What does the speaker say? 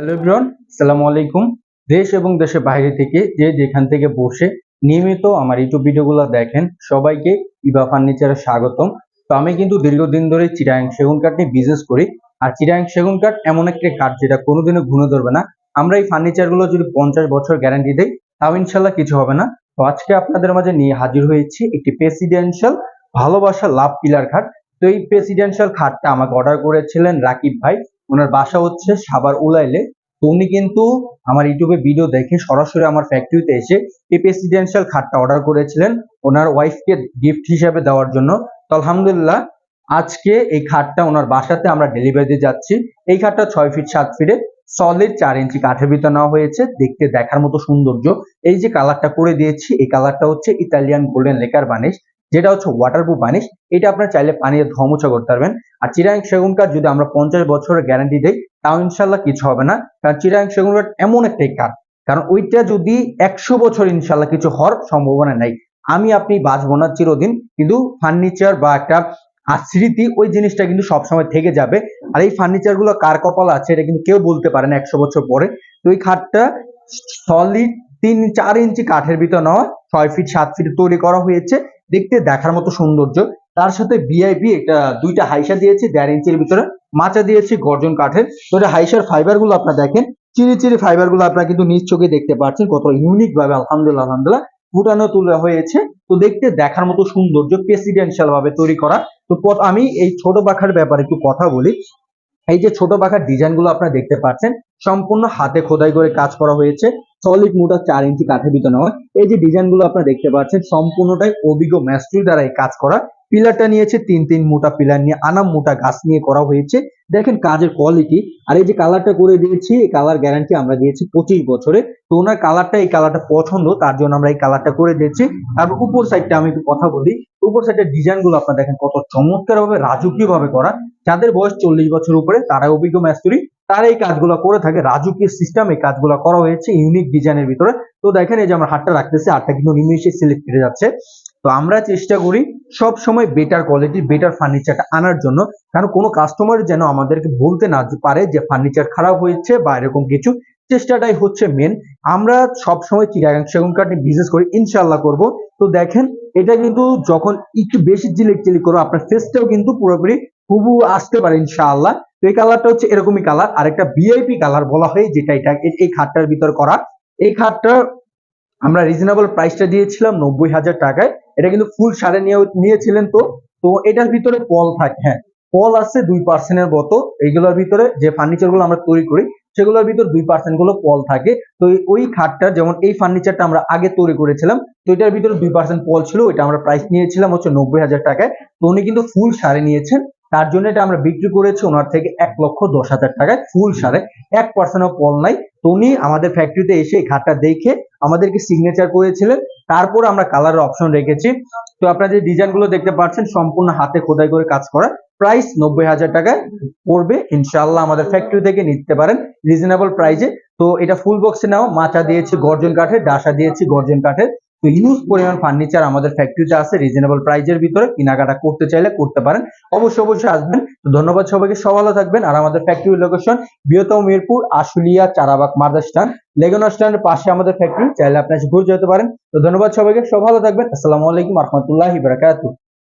Hello everyone আসসালামু আলাইকুম। দেশ এবং দেশের বাইরে থেকে যে যেখান থেকে বসে নিয়মিত আমার ইউটিউব ভিডিওগুলো দেখেন, সবাইকে ইবা ফার্নিচারে স্বাগতম। তো আমি কিন্তু দীর্ঘদিন ধরে চিরাং সেগুন কাঠ নিয়ে বিজনেস করি। আর চিরাং সেগুন কাঠ এমন একটা কাঠ যেটা কোনোদিনও ঘুরে ধরবে না। আমরা এই ফার্নিচারগুলো যদি পঞ্চাশ বছর গ্যারান্টি দেই, তাও ইনশাল্লাহ কিছু হবে না। তো আজকে আপনাদের মাঝে নিয়ে হাজির হয়েছি একটি প্রেসিডেন্সিয়াল ভালোবাসা লাভ পিলার খাট। তো এই প্রেসিডেন্সিয়াল খাটটা আমাকে অর্ডার করেছিলেন রাকিব ভাই। ওনার বাসা হচ্ছে সাবার উলাইলে। তো উনি কিন্তু আমার ইউটিউবে ভিডিও দেখে সরাসরি আমার ফ্যাক্টরিতে এসে এই প্রেসিডেন্সিয়াল খাটটা অর্ডার করেছিলেন। ওনার ওয়াইফকে গিফট হিসাবে দেওয়ার জন্য। তো আলহামদুলিল্লাহ, আজকে এই খাটটা ওনার বাসাতে আমরা ডেলিভারি যাচ্ছি। এই খাটটা ছয় ফিট সাত ফিটে সলিড চার ইঞ্চি কাঠের ভিতর নেওয়া হয়েছে। দেখতে, দেখার মতো সৌন্দর্য। এই যে কালারটা করে দিয়েছি, এই কালারটা হচ্ছে ইতালিয়ান গোল্ডেন লেকার বানিশ যেটা হচ্ছে ওয়াটারপ্রুফ বানিশ এটা আপনার চাইলে পানিতে ধমোচা করতে পারবেন। আর চিরাং সেগুন কাঠ যদি আমরা পঞ্চাশ বছরের গ্যারান্টি দিই, তাও ইনশাল্লাহ কিছু হবে না। কারণ চিরাং সেগুন কাঠ এমন একটাই কাঠ। কারণ ওইটা যদি একশো বছর ইনশাল্লাহ কিছু হওয়ার সম্ভাবনা নাই। আমি, আপনি বাঁচবো না চিরদিন। কিন্তু ফার্নিচার বা একটা স্মৃতি ওই জিনিসটা কিন্তু সবসময় থেকে যাবে। আর এই ফার্নিচারগুলো কার কপাল আছে, এটা কিন্তু কেউ বলতে পারে না একশো বছর পরে। তো ওই খাটটা সলিড তিন, চার ইঞ্চি কাঠের ভিতর নয়, ছয় ফিট সাত ফিট তৈরি করা হয়েছে। দেখতে দেখার মতো সৌন্দর্য। তার সাথে ভিআইপি একটা দুইটা হাইসা দিয়েছে, দেড় ইঞ্চির ভিতরে। মাচা দিয়েছি গর্জন কাঠের। তো এটা হাইসার ফাইবারগুলো আপনারা দেখেন। চিরি চিরি ফাইবারগুলো আপনারা কিন্তু নিজ চোখে দেখতে পাচ্ছেন। কত ইউনিক ভাবে, আলহামদুলিল্লাহ আলহামদুলিল্লাহ, ফুটানো, তুলে হয়েছে। তো দেখতে দেখার মতো সৌন্দর্য প্রেসিডেন্সিয়াল ভাবে তৈরি করা। তো আমি এই ছোট পাখার ব্যাপারে একটু কথা বলি। এই যে ছোট পাখার ডিজাইনগুলো আপনারা দেখতে পাচ্ছেন, সম্পূর্ণ হাতে খোদাই করে কাজ করা হয়েছে। সলিড মোটা চার ইঞ্চি কাঠের ভিতরে হয় এই যে ডিজাইনগুলো আপনারা দেখতে পাচ্ছেন, সম্পূর্ণটাই অভিজ্ঞ মেস্ট্রি দ্বারা এই কাজ করা। পিলারটা নিয়েছে, তিন তিন মোটা পিলার নিয়ে, আনাম মোটা গাছ নিয়ে করা হয়েছে। দেখেন কাজের কোয়ালিটি আর এই যে কালারটা করে দিয়েছি, এই কালার গ্যারান্টি আমরা দিয়েছি পঁচিশ বছরে। তো ওনার কালারটা এই কালারটা পছন্দ, তার জন্য আমরা এই কালারটা করে দিয়েছি। তারপর উপর সাইডটা আমি একটু কথা বলি। উপর সাইডের ডিজাইনগুলো আপনারা দেখেন, কত চমৎকার ভাবে রাজকীয় ভাবে করা। যাদের বয়স চল্লিশ বছর উপরে তারা অভিজ্ঞ ম্যাস্তুরি তারা এই কাজগুলো করে থাকে। রাজকীয় সিস্টেম এই কাজগুলো করা হয়েছে ইউনিক ডিজাইনের ভিতরে। তো দেখেন এই যে আমরা হাতটা রাখতেছি, হাতটা কিন্তু নিমেষে সিলেক্ট কেটে যাচ্ছে। তো আমরা চেষ্টা করি সব সময় বেটার কোয়ালিটির বেটার ফার্নিচারটা আনার জন্য। কারণ কোনো কাস্টমার যেন আমাদেরকে বলতে না পারে যে ফার্নিচার খারাপ হয়েছে বা এরকম কিছু, চেষ্টাটাই হচ্ছে মেন আমরা সব সময় চিরাগাং সেগুন কাঠ নিয়ে বিজনেস করি ইনশাল্লাহ করব। তো দেখেন, এটা কিন্তু যখন একটু বেশি জিলিক চিলিক করো আপনার ফেসটাও কিন্তু পুরোপুরি হুবু আসতে পারে ইনশাআল্লাহ। তো এই কালারটা হচ্ছে এরকমই কালার আর একটা ভিআইপি কালার বলা হয়, যেটা এটা এই খাটটার ভিতর করা। এই খাটটা আমরা রিজনেবল প্রাইসটা দিয়েছিলাম নব্বই হাজার টাকায়। এটা কিন্তু ফুল সারে নিয়ে, নিয়েছিলেন তো। তো এটার ভিতরে পল থাকে হ্যাঁ। পল আছে দুই পার্সেন্টের মতো। এইগুলোর ভিতরে যে ফার্নিচারগুলো আমরা তৈরি করি, সেগুলোর ভিতর দুই পার্সেন্টগুলো পল থাকে। তো ওই খাটটা, যেমন এই ফার্নিচারটা আমরা আগে তৈরি করেছিলাম, তো এটার ভিতরে দুই পার্সেন্ট পল ছিল এটা আমরা প্রাইস নিয়েছিলাম হচ্ছে নব্বই হাজার টাকায়। তো উনি কিন্তু ফুল সারে নিয়েছেন। তার জন্য এটা আমরা বিক্রি করেছি ওনার থেকে এক লক্ষ দশ হাজার টাকায়, ফুল সারে। এক পার্সেন্টও পল নাই। তো উনি আমাদের ফ্যাক্টরিতে এসে এই খাটটা দেখে আমাদেরকে সিগনেচার করেছিলেন। তারপর আমরা কালারের অপশন রেখেছি। তো আপনারা যে ডিজাইনগুলো দেখতে পাচ্ছেন, সম্পূর্ণ হাতে খোদাই করে কাজ করা। প্রাইস নব্বই হাজার টাকায় পড়বে। ইনশাল্লাহ আমাদের ফ্যাক্টরি থেকে নিতে পারেন। রিজনেবল প্রাইসে তো এটা ফুল বক্সে নাও। মাচা দিয়েছি গর্জন কাঠের, ডাসা দিয়েছি গর্জন কাঠের। তো ইউজ পরিমাণ ফার্নিচার আমাদের ফ্যাক্টরিতে আছে রিজনেবল প্রাইজের ভিতরে, কেনাকাটা করতে চাইলে করতে পারেন। অবশ্যই অবশ্যই আসবেন। তো ধন্যবাদ সবাইকে সব ভালো থাকবেন। আর আমাদের ফ্যাক্টরি লোকেশন বৃহত্তম মিরপুর, আশুলিয়া, চারাবাগ মার্দা স্ট্যান্ড। লেগুনা স্ট্যান্ডের পাশে আমাদের ফ্যাক্টরি চাইলে আপনার ঘুরে যেতে পারেন। তো ধন্যবাদ সবাইকে সব ভালো থাকবেন। আসসালামু আলাইকুম রহমতুল্লাহ বারাকাতুহু।